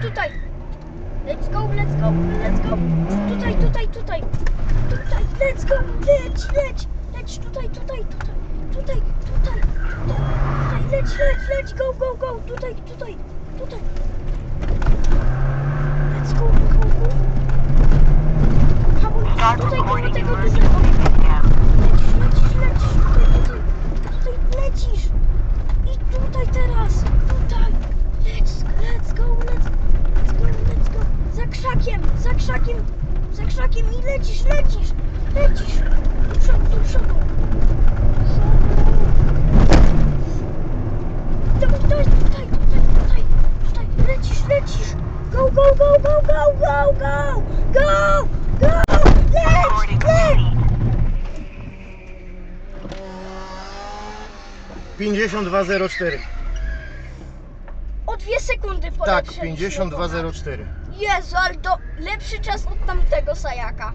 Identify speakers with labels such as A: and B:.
A: tutaj. Let's go, let's go, let's go. Tutaj, tutaj, tutaj. Tutaj, let's go. Leć, leć. Leć tutaj, tutaj, tutaj. Tutaj, tutaj, tutaj. Tutaj, leć, leć, leć. Go, go, go. Tutaj, tutaj, tutaj. Let's go, go, go. Hamuj, tutaj, koło
B: recording
A: tego dużego. Lecisz, lecisz, lecisz. Tutaj, tutaj. Tutaj lecisz. I tutaj teraz. Tutaj. Let's, let's go, let's, let's go, let's go. Za krzakiem, za krzakiem, za krzakiem i lecisz, lecisz, lecisz. Do przodu, do przodu. Dawaj, dawaj, tutaj, tutaj, tutaj, tutaj. Lecisz, lecisz. Go, go, go, go, go, go, go, go, go. Leć, leć.
B: complete.
C: 5204.
A: O dwie sekundy
C: Tak,
A: polepszyliśmy.
C: 5204.
A: Jezu, ale to lepszy czas od tamtego Sajaka.